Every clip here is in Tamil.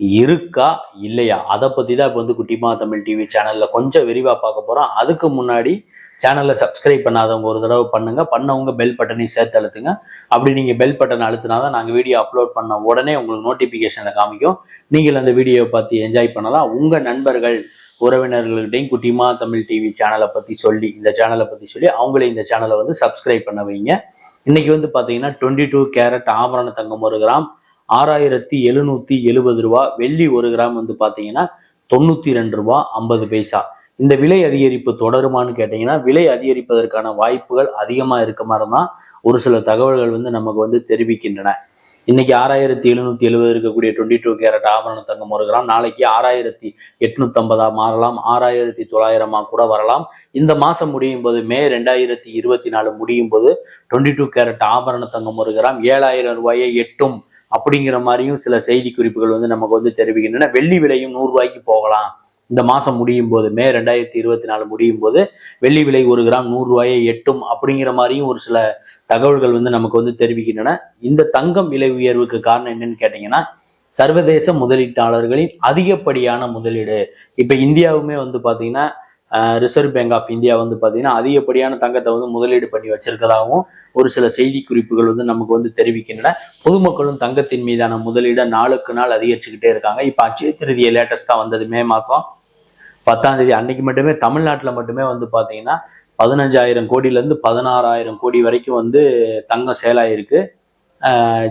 இருக்கா இல்லையா? அதை பத்தி தான் இப்போ வந்து குட்டிமா தமிழ் டிவி சேனல்ல கொஞ்சம் விரிவா பார்க்க போறோம். அதுக்கு முன்னாடி சேனலை சப்ஸ்கிரைப் பண்ணாதவங்க ஒரு தடவை பண்ணுங்க. பண்ணவங்க பெல் பட்டனையும் சேர்த்து அழுத்துங்க. அப்படி நீங்க பெல் பட்டன் அழுத்தினா தான் நாங்கள் வீடியோ அப்லோட் பண்ண உடனே உங்களுக்கு நோட்டிபிகேஷன்ல காமிக்கும். நீங்கள் அந்த வீடியோவை பார்த்து என்ஜாய் பண்ணலாம். உங்க நண்பர்கள் உறவினர்கள்கிட்டையும் குட்டிமா தமிழ் டிவி சேனலை பத்தி சொல்லி இந்த சேனலை பத்தி சொல்லி அவங்களே இந்த சேனலை வந்து சப்ஸ்கிரைப் பண்ண வைங்க. இன்னைக்கு வந்து பார்த்தீங்கன்னா டுவெண்ட்டி டூ கேரட் ஆபரண தங்கம் ஒரு கிராம் ஆறாயிரத்தி எழுநூத்தி எழுபது ரூபா வெள்ளி ஒரு கிராம் வந்து பாத்தீங்கன்னா தொண்ணூத்தி ரெண்டு ரூபா ஐம்பது பைசா. இந்த விலை அதிகரிப்பு தொடருமான்னு கேட்டீங்கன்னா விலை அதிகரிப்பதற்கான வாய்ப்புகள் அதிகமா இருக்க மாதிரி தான் ஒரு சில தகவல்கள் வந்து நமக்கு வந்து தெரிவிக்கின்றன. இன்னைக்கு ஆறாயிரத்தி எழுநூத்தி எழுபது இருக்கக்கூடிய டுவெண்ட்டி டூ கேரட் ஆபரண தங்கம் ஒரு கிராம் நாளைக்கு ஆறாயிரத்தி எட்நூத்தம்பதா மாறலாம் ஆறாயிரத்தி தொள்ளாயிரமா கூட வரலாம். இந்த மாசம் முடியும் போது மே ரெண்டாயிரத்தி இருபத்தி நாலு முடியும் போது டுவெண்ட்டி டூ கேரட் ஆபரண தங்கம் ஒரு கிராம் ஏழாயிரம் ரூபாயை எட்டும். அப்படிங்கிற மாதிரியும் சில செய்தி குறிப்புகள் வந்து நமக்கு வந்து தெரிவிக்கின்றன. வெள்ளி விலையும் நூறு ரூபாய்க்கு போகலாம். இந்த மாதம் முடியும் போது மே ரெண்டாயிரத்தி இருபத்தி நாலு முடியும் போது வெள்ளி விலை ஒரு கிராம் நூறு ரூபாயை எட்டும் அப்படிங்கிற மாதிரியும் ஒரு சில தகவல்கள் வந்து நமக்கு வந்து தெரிவிக்கின்றன. இந்த தங்கம் விலை உயர்வுக்கு காரணம் என்னன்னு கேட்டீங்கன்னா சர்வதேச முதலீட்டாளர்களின் அதிகப்படியான முதலீடு. இப்போ இந்தியாவுமே வந்து பார்த்தீங்கன்னா ரிசர்வ் பேங்க் ஆஃப் இந்தியா வந்து பார்த்தீங்கன்னா அதிகப்படியான தங்கத்தை வந்து முதலீடு பண்ணி வச்சிருக்கதாகவும் ஒரு சில செய்தி குறிப்புகள் வந்து நமக்கு வந்து தெரிவிக்கின்றன. பொதுமக்களும் தங்கத்தின் மீதான முதலீடை நாளுக்கு நாள் அதிகரிச்சுக்கிட்டே இருக்காங்க. இப்போ அச்சய திருதியை லேட்டஸ்டா வந்தது மே மாதம் பத்தாம் தேதி. அன்னைக்கு மட்டுமே தமிழ்நாட்டில் மட்டுமே வந்து பார்த்தீங்கன்னா பதினஞ்சாயிரம் கோடியிலேருந்து பதினாறாயிரம் கோடி வரைக்கும் வந்து தங்கம் சேலாயிருக்கு.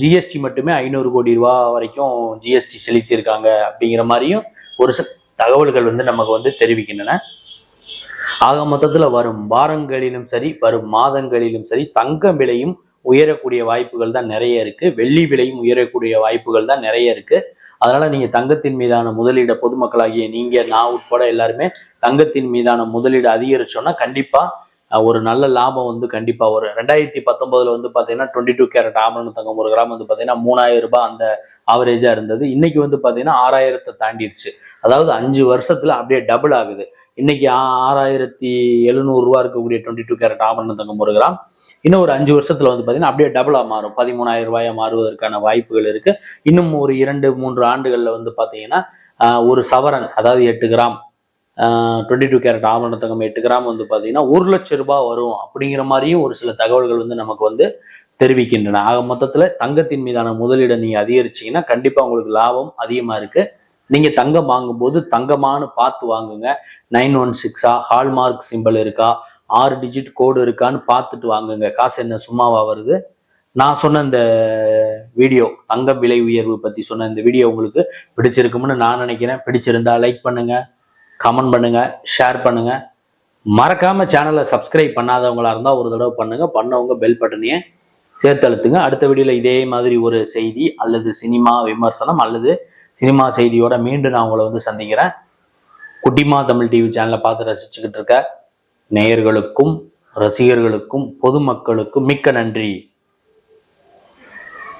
ஜிஎஸ்டி மட்டுமே ஐநூறு கோடி ரூபா வரைக்கும் ஜிஎஸ்டி செலுத்தியிருக்காங்க அப்படிங்கிற மாதிரியும் ஒரு சில தகவல்கள் வந்து நமக்கு வந்து தெரிவிக்கின்றன. ஆக மொத்தத்தில் வரும் வாரங்களிலும் சரி வரும் மாதங்களிலும் சரி தங்கம் விலையும் உயரக்கூடிய வாய்ப்புகள் தான் நிறைய இருக்கு. வெள்ளி விலையும் உயரக்கூடிய வாய்ப்புகள் தான் நிறைய இருக்கு. அதனால நீங்க தங்கத்தின் மீதான முதலீட பொதுமக்களாகிய நீங்க நான் உட்பட எல்லாருமே தங்கத்தின் மீதான முதலீடு அதிகரிச்சோம்னா கண்டிப்பா ஒரு நல்ல லாபம் வந்து கண்டிப்பா வரும். ரெண்டாயிரத்தி பத்தொன்பதுல வந்து பாத்தீங்கன்னா டுவெண்ட்டி டூ கேரட் ஆபரண தங்கம் ஒரு கிராம் வந்து பாத்தீங்கன்னா மூணாயிரம் ரூபாய் அந்த ஆவரேஜா இருந்தது. இன்னைக்கு வந்து பாத்தீங்கன்னா ஆறாயிரத்தை தாண்டிடுச்சு அதாவது அஞ்சு வருஷத்துல அப்படியே டபுள் ஆகுது. இன்னைக்கு ஆறாயிரத்தி எழுநூறு ரூபா இருக்கக்கூடிய டுவெண்ட்டி டூ கேரட் ஆபரண தங்கம் ஒரு கிராம் இன்னும் ஒரு அஞ்சு வருஷத்துல வந்து பாத்தீங்கன்னா அப்படியே டபுளா மாறும். பதிமூணாயிரம் ரூபாயா மாறுவதற்கான வாய்ப்புகள் இருக்கு. இன்னும் ஒரு இரண்டு மூன்று ஆண்டுகள்ல வந்து பாத்தீங்கன்னா ஒரு சவரன் அதாவது எட்டு கிராம் டுவெண்ட்டி டூ கேரட் ஆபரண தங்கம் எட்டு கிராம் வந்து பார்த்தீங்கன்னா ஒரு லட்சம் ரூபாய் வரும் அப்படிங்கிற மாதிரியும் ஒரு சில தகவல்கள் வந்து நமக்கு வந்து தெரிவிக்கின்றன. ஆக மொத்தத்தில் தங்கத்தின் மீதான முதலீடை நீங்கள் அதிகரிச்சீங்கன்னா கண்டிப்பாக உங்களுக்கு லாபம் அதிகமாக இருக்குது நீங்கள் தங்கம் வாங்கும்போது தங்கமானு பார்த்து வாங்குங்க. நைன் ஒன் சிக்ஸா ஹால்மார்க் சிம்பிள் இருக்கா ஆறு டிஜிட் கோடு இருக்கான்னு பார்த்துட்டு வாங்குங்க. காசு என்ன சும்மாவா வருது? நான் சொன்ன இந்த வீடியோ தங்க விலை உயர்வு பற்றி சொன்ன இந்த வீடியோ உங்களுக்கு பிடிச்சிருக்கும்னு நான் நினைக்கிறேன். பிடிச்சிருந்தா லைக் பண்ணுங்கள் கமெண்ட் பண்ணுங்கள் ஷேர் பண்ணுங்கள் மறக்காமல் சேனலை சப்ஸ்கிரைப் பண்ணாதவங்களாக இருந்தால் ஒரு தடவை பண்ணுங்கள் பண்ணவங்க பெல் பட்டனையே சேர்த்து அழுத்துங்க அடுத்த வீடியோவில் இதே மாதிரி ஒரு செய்தி அல்லது சினிமா விமர்சனம் அல்லது சினிமா செய்தியோட மீண்டும் நான் உங்களை வந்து சந்திக்கிறேன். குட்டிமா தமிழ் டிவி சேனலை பார்த்து ரசிச்சுக்கிட்டு இருக்க நேயர்களுக்கும் ரசிகர்களுக்கும் பொதுமக்களுக்கும் மிக்க நன்றி.